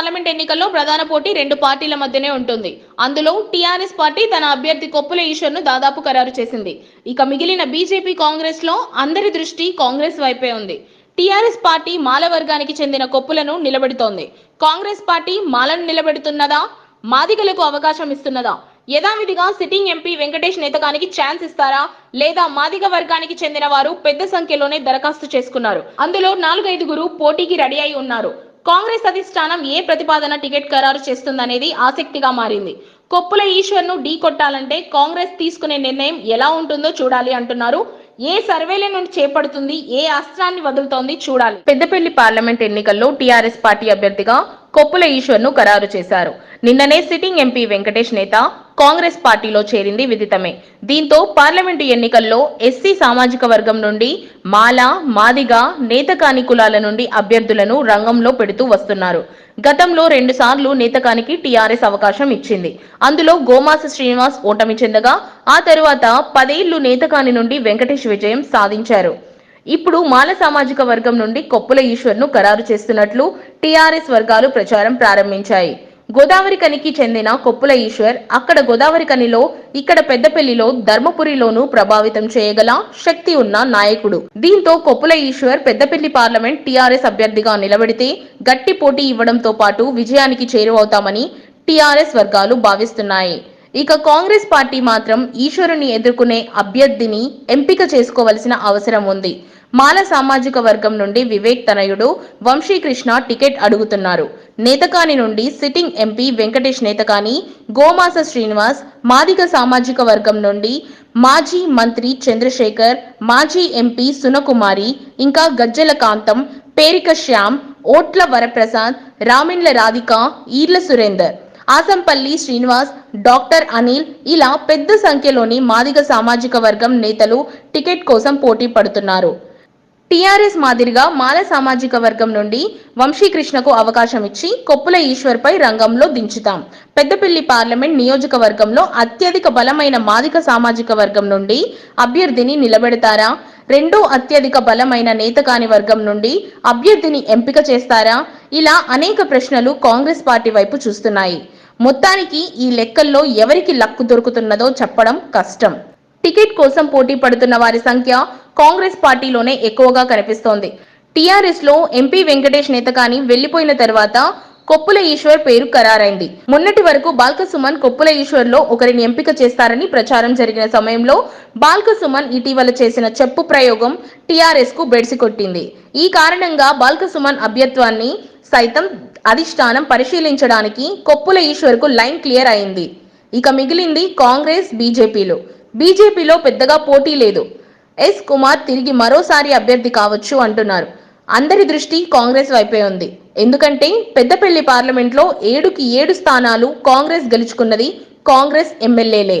Parliament ఎన్నికల్లో ప్రధాన పోటీ రెండు పార్టీల మధ్యనే ఉంటుంది. అందులో టీఆర్ఎస్ పార్టీ తన అభ్యర్థి కొప్పుల ఈశ్వర్ను దాదాపు ఖరారు చేసింది. ఇక మిగిలిన బీజేపీ కాంగ్రెస్లో అందరి దృష్టి కాంగ్రెస్ వైపే ఉంది. టీఆర్ఎస్ పార్టీ మాల వర్గానికి చెందిన కొప్పులను నిలబెడుతోంది. కాంగ్రెస్ పార్టీ మాలను నిలబెడుతున్నదా? మాదిగలకు అవకాశం ఇస్తున్నదా? యథావిధిగా సిట్టింగ్ ఎంపీ వెంకటేష్ నేతకానికి ఛాన్స్ ఇస్తారా? లేదా మాదిగ వర్గానికి చెందిన వారు పెద్ద సంఖ్యలోనే దరఖాస్తు చేసుకున్నారు. అందులో నాలుగైదుగురు పోటీకి రెడీ అయి ఉన్నారు. కాంగ్రెస్ అధిష్టానం ఏ ప్రతిపాదన టికెట్ ఖరారు చేస్తుందనేది ఆసక్తిగా మారింది. కొప్పుల ఈశ్వర్ను ఢీ కొట్టాలంటే కాంగ్రెస్ తీసుకునే నిర్ణయం ఎలా ఉంటుందో చూడాలి అంటున్నారు. ఏ సర్వేల నుండి చేపడుతుంది ఏ అస్త్రాన్ని వదులుతోంది చూడాలి. పెద్దపల్లి పార్లమెంట్ ఎన్నికల్లో టీఆర్ఎస్ పార్టీ అభ్యర్థిగా కొప్పుల ఈశ్వర్ను ఖరారు చేశారు. నిన్ననే సిట్టింగ్ ఎంపీ వెంకటేష్ నేత కాంగ్రెస్ పార్టీలో చేరింది విదితమే. దీంతో పార్లమెంటు ఎన్నికల్లో ఎస్సీ సామాజిక వర్గం నుండి మాల మాదిగ నేతకాని కులాల నుండి అభ్యర్థులను రంగంలో పెడుతూ వస్తున్నారు. గతంలో రెండుసార్లు నేతకానికి టీఆర్ఎస్ అవకాశం ఇచ్చింది. అందులో గోమాస శ్రీనివాస్ ఓటమి చెందగా ఆ తరువాత పదేళ్ళు నేతకాని నుండి వెంకటేష్ విజయం సాధించారు. ఇప్పుడు మాల సామాజిక వర్గం నుండి కొప్పుల ఈశ్వర్ను ఖరారు చేస్తున్నట్లు టీఆర్ఎస్ వర్గాలు ప్రచారం ప్రారంభించాయి. గోదావరి కనికి చెందిన కొప్పుల ఈశ్వర్ అక్కడ గోదావరి కనిలో ఇక్కడ పెద్దపల్లిలో ధర్మపురిలోనూ ప్రభావితం చేయగల శక్తి ఉన్న నాయకుడు. దీంతో కొప్పుల ఈశ్వర్ పెద్దపల్లి పార్లమెంట్ టీఆర్ఎస్ అభ్యర్థిగా నిలబడితే గట్టి పోటీ ఇవ్వడంతో పాటు విజయానికి చేరువవుతామని టీఆర్ఎస్ వర్గాలు భావిస్తున్నాయి. ఇక కాంగ్రెస్ పార్టీ మాత్రం ఈశ్వరుని ఎదుర్కొనే అభ్యర్థిని ఎంపిక చేసుకోవలసిన అవసరం ఉంది. మాల సామాజిక వర్గం నుండి వివేక్ తనయుడు వంశీకృష్ణ టికెట్ అడుగుతున్నారు. నేతకాని నుండి సిట్టింగ్ ఎంపీ వెంకటేష్ నేతకాని గోమాస శ్రీనివాస్ మాదిగ సామాజిక వర్గం నుండి మాజీ మంత్రి చంద్రశేఖర్ మాజీ ఎంపీ సునకుమారి ఇంకా గజ్జల కాంతం పేరిక శ్యామ్ ఓట్ల వరప్రసాద్ రామిండ్ల రాధిక ఈర్ల సురేందర్. ఆసంపల్లి శ్రీనివాస్ డాక్టర్ అనిల్ ఇలా పెద్ద సంఖ్యలోని మాదిగ సామాజిక వర్గం నేతలు టికెట్ కోసం పోటీ పడుతున్నారు. టీఆర్ఎస్ మాదిరిగా మాల సామాజిక వర్గం నుండి వంశీకృష్ణకు అవకాశం ఇచ్చి కొప్పుల ఈశ్వర్పై రంగంలో దించుతాం. పెద్దపల్లి పార్లమెంట్ నియోజకవర్గంలో అత్యధిక బలమైన మాదిక సామాజిక వర్గం నుండి అభ్యర్థిని నిలబెడతారా? రెండో అత్యధిక బలమైన నేతకాని వర్గం నుండి అభ్యర్థిని ఎంపిక చేస్తారా? ఇలా అనేక ప్రశ్నలు కాంగ్రెస్ పార్టీ వైపు చూస్తున్నాయి. మొత్తానికి ఈ లెక్కల్లో ఎవరికి లక్కు దొరుకుతున్నదో చెప్పడం కష్టం. టికెట్ కోసం పోటీ పడుతున్న వారి సంఖ్య కాంగ్రెస్ పార్టీలోనే ఎక్కువగా కనిపిస్తోంది. టీఆర్ఎస్లో ఎంపీ వెంకటేష్ నేతగాని వెళ్ళిపోయిన తర్వాత కొప్పుల ఈశ్వర్ పేరు ఖరారైంది. మొన్నటి వరకు బాల్క సుమన్ కొప్పుల ఈశ్వర్లో ఒకరిని ఎంపిక చేస్తారని ప్రచారం జరిగిన సమయంలో బాల్క సుమన్ ఇటీవల చేసిన చెప్పు ప్రయోగం టీఆర్ఎస్కు బెడిసి కొట్టింది. ఈ కారణంగా బాల్క సుమన్ అభ్యత్వాన్ని సైతం అధిష్టానం పరిశీలించడానికి కొప్పుల ఈశ్వర్కు లైన్ క్లియర్ అయింది. ఇక మిగిలింది కాంగ్రెస్ బీజేపీలో. బీజేపీలో పెద్దగా పోటీ లేదు. ఎస్ కుమార్ తిరిగి మరోసారి అభ్యర్థి కావచ్చు అంటున్నారు. అందరి దృష్టి కాంగ్రెస్ వైపే ఉంది. ఎందుకంటే పెద్దపల్లి పార్లమెంట్లో ఏడుకి ఏడు స్థానాలు కాంగ్రెస్ గెలుచుకున్నది కాంగ్రెస్ ఎమ్మెల్యేలే.